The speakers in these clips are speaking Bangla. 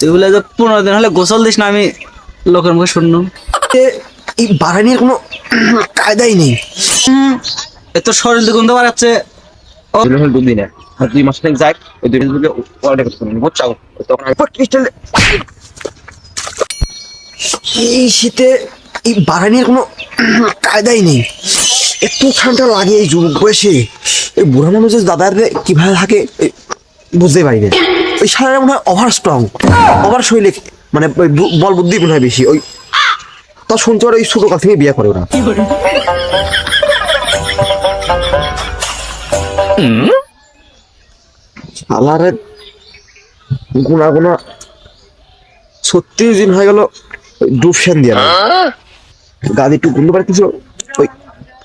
তুই বলে যে পনেরো দিন হলে গোসল দিস না আমি লোকের মুখে শুনলাম এই বাড়ানির কোনো কায়দাই নেই। এত শরীর দিয়ে গন্ধ বাড়াচ্ছে। ও। দুই দুই মাস থেকে যাক ওই দুই মাস অর্ডার করতে তখন ক্রিস্টাল এই শীতে এই বাড়ানির কোনো কায়দাই নেই। এত ঠান্ডা লাগে এই যুবক বয়সে। এই বুড়া মানুষের দাদার কীভাবে থাকে বুঝতে পারি না। ওই সারা মনে হয় ওভার স্ট্রং ওভার শৈলে মানে বল বুদ্ধি মনে হয় বেশি, ওই তা শুনতে পারে ওই ছোট কাল থেকে বিয়ে করে ওরা। শালারে গুনা গুনা ছত্রিশ দিন হয়ে গেল ডুবসেন দিয়ে। গাদি একটু গুন্ড পারে কিছু, ওই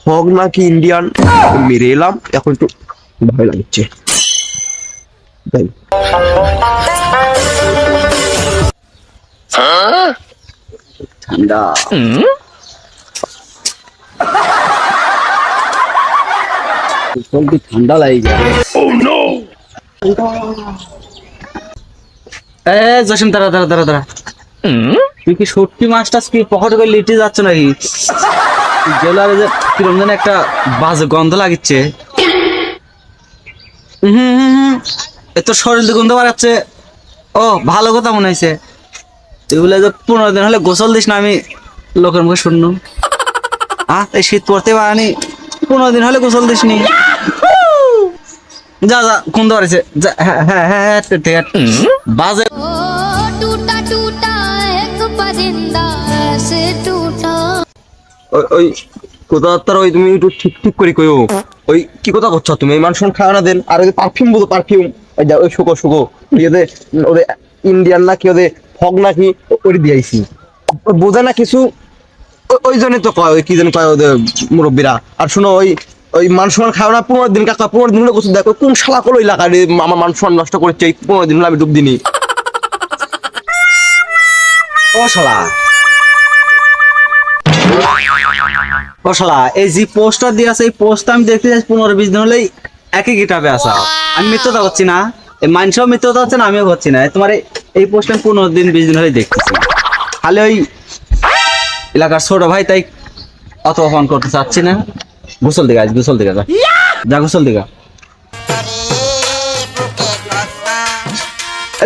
ফগ নাকি ইন্ডিয়ান মেরে এলাম, এখন একটু ভয় লাগছে। তাই। ঠান্ডা। ঠান্ডা লাগে। এ জসিম দাঁড়া দাঁড়া দাঁড়া দাঁড়া। তুই কি সত্যি মাছটা কি পকেটে করে লিটে যাচ্ছে নাকি? জেলারে যে কিরম যেন একটা বাজে গন্ধ লাগিচ্ছে। হুম হুম হুম। এত শরীর দুগন্ধ বাড়াচ্ছে। ও ভালো কথা মনে হয়েছে। তুই বলে যে পনেরো দিন হলে গোসল দিস না আমি লোকের মুখে শুনলাম। আ এই শীত পড়তে পারানি। পনেরো দিন হলে গোসল দিস নি যা যা কোন দৌড়েছে হ্যাঁ হ্যাঁ, হ্যাঁ, হ্যাঁ বাজে। ওই ওই ওই তুমি একটু ঠিক ঠিক করে কইও। ওই কি কথা করছ তুমি? এই খাওয়া না দেন। আর ওই পারফিউম বলো পারফিউম ওই যা, ওই শুকো শুকো। ওদের ওদের ইন্ডিয়ান নাকি ওদের ফগ নাকি ওই দিয়েছি বোঝে না কিছু? ওই জন্য তো কয়, ওই কি যেন কয় ওদের মুরব্বীরা। আর শোনো, ওই ওই মান সম্মান খাও না, পনেরো দিন কাকা, পনেরো দিন হলে দেখো, কোন শালা করল এলাকা রে আমার মান নষ্ট করেছে, এই পনেরো দিন হলে আমি ডুব দিনি ও শালা। ও শালা এই যে পোস্টার দিয়ে আছে এই পোস্ট আমি দেখতে যাচ্ছি পনেরো বিশ দিন হলেই একই গিটাবে আসা আমি মিথ্যতা করছি না। এই মানুষও মিথ্যতা হচ্ছে না আমিও করছি না। তোমার এই- পোস্ট আমি পনেরো দিন বিশ দিন হলেই দেখতেছি। খালি ওই এলাকার ছোট ভাই তাই অত অপমান করতে চাচ্ছি না। গোসল দিঘা গোসল দিঘা যা। যা গোসল দিঘা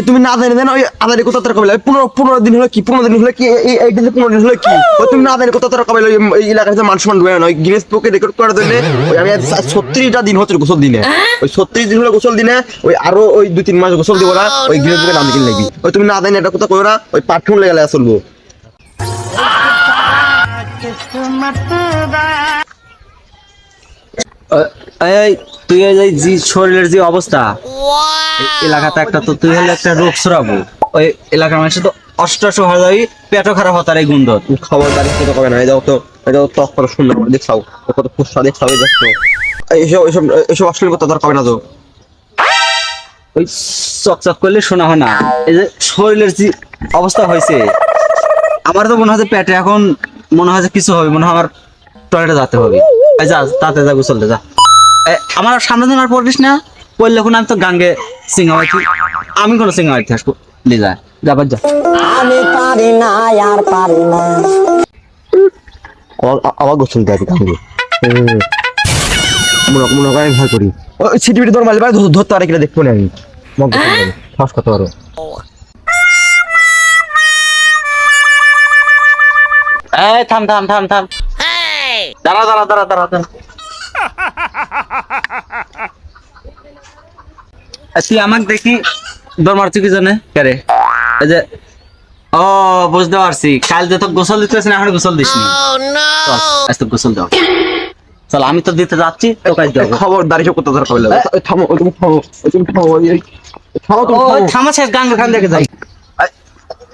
তুমি না জানি দেন ওই আদারি কোথা তার কবে পনেরো পনেরো দিন হলে কি? পনেরো দিন হলে কি? এই এই দিনে পনেরো দিন হলে কি? তুমি না জানি কোথা তার কবে এই এলাকার যে মানুষ মানুষ ওই গিনেস বুকে রেকর্ড করে দিলে ওই আমি ছত্রিশটা দিন হচ্ছে গোসল দিনে। ওই ছত্রিশ দিন হলে গোসল দিনে ওই আরও ওই দুই তিন মাস গোসল দিব না ওই গিনেস বুকে নাম দিকে লাগবি ওই তুমি না জানি এটা কোথা কই না ওই পারফিউম লেগে চলবো? তুই এই যে- শরীরের যে অবস্থা। এলাকাতে একটা তো তুই হলে একটা রোগ ছড়াবো। ওই এলাকার মানুষের তো অষ্টাশো হয়ে যাবি পেটও খারাপ হতার এই গুন্দ খাবার দাঁড়িয়ে কোথা কবে না এই দাও তো দাও টক করে সুন্দর করে দেখছাও? ও কত ফুসা দেখছাও এই দেখছ এইসব এইসব এইসব অশ্লীল কথা তার কবে না তো? ওই চকচক করলে শোনা হয় না। এই যে শরীরের যে অবস্থা হয়েছে আমার তো মনে হয় যে পেটে এখন মনে হয় যে কিছু হবে মনে হয় আমার টয়লেটে যেতে হবে। যা তাতে যা গোসল যা। আমার সামনে দিন পড়িস না পড়লে এখন আমি তো গাঙ্গে সিঙ্গামাইছি আমি কোনো সিঙ্গামাইতে আসব লে যা যাবার যা। গোসল দেয় মনে মনে করে আমি ভয় করি ওই সিটি বিটি তোর মালিক ধরতে পারে কিনা দেখব না আমি। গোসল শ্বাস এই থাম থাম থাম থাম। দাঁড়া দাঁড়া দাঁড়া দাঁড়া দাঁড়া। তুই আমাকে দেখি দর মারছি কি জানে? কেরে? এই যে ও বুঝতে পারছি। কাল যে তো গোসল দিতে না এখন গোসল দিস নি আজ তো গোসল দাও চল আমি তো দিতে যাচ্ছি তো কাজ দেবো খবর দাঁড়িয়ে সব করতে পারো থামো তুমি থামো তুমি থামো থামো তুমি থামো। শেষ গান গান দেখে যাই।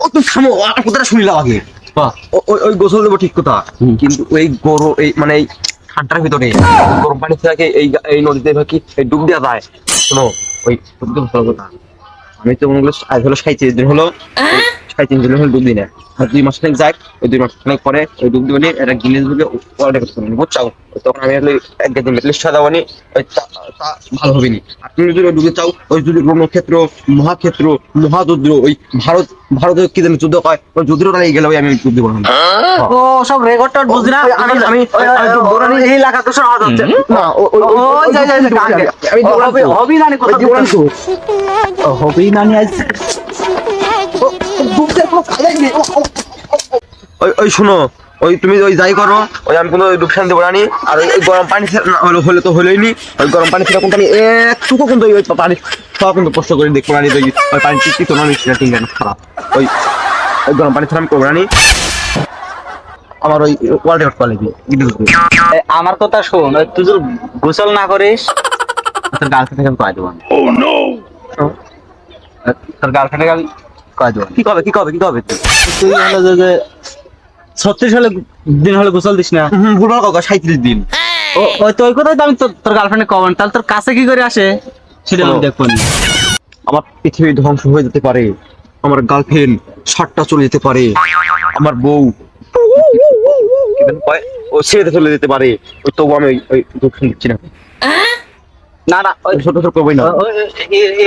ও তুমি থামো আর কথাটা শুনিলাম আগে। ওই ওই গোসল দেবো ঠিক কথা। কিন্তু ওই গরু এই মানে ঠান্ডার ভিতরে। গরম পানি থেকে এই এই নদীতে কি এই ডুব দেওয়া যায়? শোনো, ওই আমি তো মনে হলো আজ হলো সাইতে হলো। সাড়ে তিন কিলো ডুব দিই না আর দুই মাস খানিক যাক ওই দুই মাস খানিক পরে ওই ডুব দিবনি এটা গিনেস বুকে রেকর্ড করব বুঝছ তখন আমি আসলে এক কেজি মেটলিস্ট সাদাবানি ওই তা- ভালো হবে নি আর তুমি যদি ডুবে চাও ওই যদি রণক্ষেত্র মহাক্ষেত্র মহাযুদ্ধ ওই ভারত ভারতের কি জানি যুদ্ধ হয় ওই যুদ্ধটা লাগিয়ে গেলে ওই আমি ডুব দিব না ও সব রেকর্ড টেকর্ড বুঝি না আমি আমি দৌড়ানি এই এলাকা তো শোনা যাচ্ছে না ও- ও- যাই যাই আমি দৌড়াবো হবি না নি দৌড়ান হবি না নি আজ ওই ওই শোনো ওই তুমি ওই যাই করো ওই আমি কোনো ডুবসান দেবো রানি আর ওই গরম পানি ছেড়ে- হলে হলে তো হলোই নি ওই গরম পানি কোনটা একটুকু কিন্তু ওই ওই পানি সব কিন্তু কষ্ট করে দেখব রানি ওই ওই পানি টিকি তো না সেটা খারাপ। ওই ওই গরম পানি ছেড়ে আমি করব রানি আমার ওই ওয়ার্ল্ড রেকর্ড কোয়ালিটি এ, আমার কথা শোন ওই তুই যদি গোসল না করিস তোর গার্লফ্রেন্ড থেকে আমি কয়ে দেবো। তোর গার্লফ্রেন্ডকে আমি কয়ে কি কবে কি কবে কি কবে? তুই হলো যে যে ছত্রিশ হলে দিন হলে গোসল দিস না? হুম কাকা সাঁত্রিশ দিন। ওই তো ওই কথাই তো আমি তোর- তোর গার্লফ্রেন্ডে কবেন তাহলে তোর কাছে কি করে আসে? সেটা আমি দেখব আমার পৃথিবী ধ্বংস হয়ে যেতে পারে। আমার গার্লফ্রেন্ড সাতটা চলে যেতে পারে। আমার বউ? ও ছেড়ে চলে যেতে পারে। তবু আমি ওই ওই দক্ষিণ দিচ্ছি না। না না ওই ছোট ছোট করবোই না।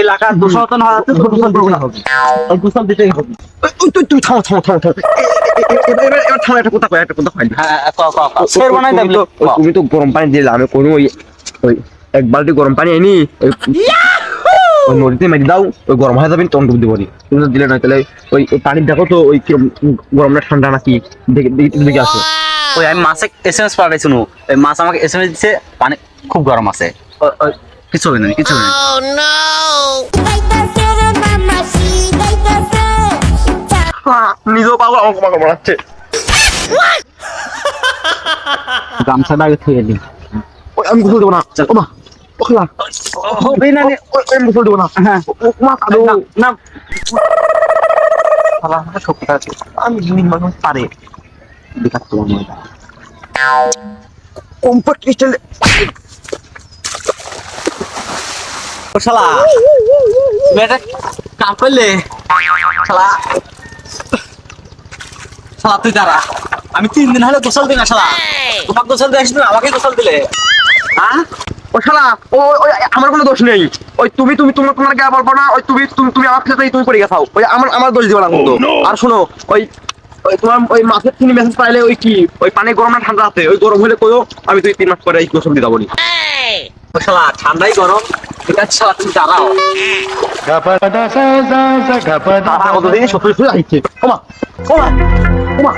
এলাকার দুঃসহতন হওয়া যাচ্ছে, তোর গোসল দিতেই হবে। ওই গোসল দিতেই হবে। তুই তুই থামো থামো থামো থামো। এবার একটা কথা একটা কথা হ্যাঁ, তুমি তো- গরম পানি দিলে আমি কোনো ওই ওই এক বালতি গরম পানি ওই ওই নদীতে মেরে দাও ওই গরম হয়ে যাবে তখন ডুব দিব তুমি তো দিলে না তাহলে ওই পানির দেখো তো ওই কিরম গরম না ঠান্ডা নাকি দেখে দেখে আসো। ওই আমি মাছে এসএমএস পাঠাইছি নু ওই মাছ আমাকে এসএমএস দিছে পানি খুব গরম আছে। কিছু হবে না কিছু হবে না। নিজেও পাগল আমাকে পাগল বানাচ্ছে গামছাটা আগে থুয়ে দিই। আমি গোসল দেবো না। ও মা ও খালা হবে না আমি গোসল দেবো না। হ্যাঁ। ও মা কাঁদো। না, না। খালা আমার শক্তি আছে। আমি জিনিস মানুষ পারে বেকার তোমার ময়দা কম্পার্ট ক্রিস্টাল ও শালা। তুমি একটা কাম করলে? শালা। শালা তুই দাঁড়া। আমি তিন দিন হলে গোসল দিই না শালা। তোমাকে গোসল দিয়ে আসবে আমাকে গোসল দিলে। হ্যাঁ ও শালা ও ওই আমার কোনো দোষ নেই। ওই তুমি তুমি তোমার তোমার কে বলব না ওই তুমি তুমি তুমি আমার ক্ষেত্রে তুমি পড়ে গেছাও ওই আমার আমার দোষ দিও না কিন্তু। আর শোনো ওই ওই তোমার ওই মাছের তিনি মেসেজ পাইলে ওই কি ওই পানি গরম না ঠান্ডা আছে ওই গরম হলে কইও আমি তুই তিন মাস পরে এই গোসল দিয়ে যাব ঠান্ডাই গরম। ঠিক আছে তুমি দাঁড়াও। কতদিন? সত্যি সত্যি আইছে ওমা ওমা ওমা